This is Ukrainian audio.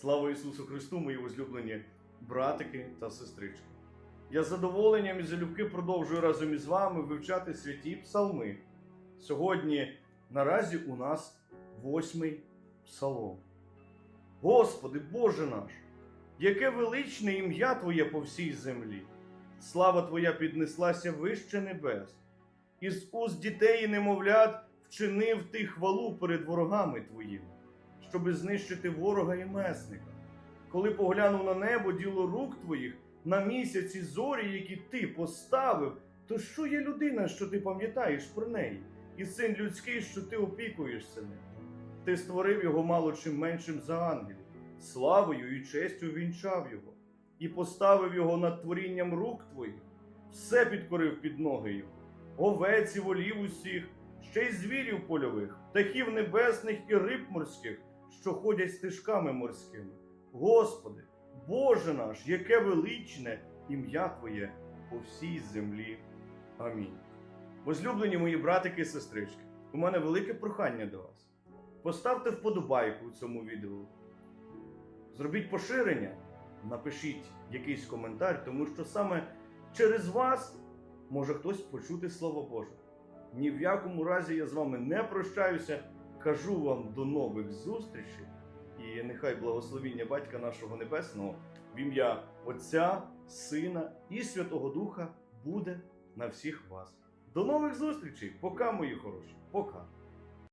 Слава Ісусу Христу, мої возлюблені братики та сестрички. Я з задоволенням і залюбки продовжую разом із вами вивчати святі псалми. Сьогодні наразі у нас восьмий псалом. Господи, Боже наш, яке величне ім'я Твоє по всій землі! Слава Твоя піднеслася вище небес, із уст дітей і немовлят вчинив ти хвалу перед ворогами Твоїми, щоби знищити ворога і месника. Коли поглянув на небо діло рук Твоїх, на місяці зорі, які Ти поставив, то що є людина, що ти пам'ятаєш про неї, і син людський, що ти опікуєшся ним? Ти створив його мало чим меншим за ангелів, славою і честю вінчав його, і поставив його над творінням рук твоїх, все підкорив під ноги його, овець і волів усіх, ще й звірів польових, птахів небесних і риб морських, що ходять стежками морськими. Господи, Боже наш, яке величне ім'я Твоє по всій землі. Амінь. Возлюблені мої братики і сестрички, у мене велике прохання до вас. Поставте вподобайку у цьому відео. Зробіть поширення, напишіть якийсь коментар, тому що саме через вас може хтось почути Слово Боже. Ні в якому разі я з вами не прощаюся. Кажу вам до нових зустрічей. І нехай благословіння Батька нашого Небесного в ім'я Отця, Сина і Святого Духа буде на всіх вас. До нових зустрічей! Пока, мої хороші! Пока!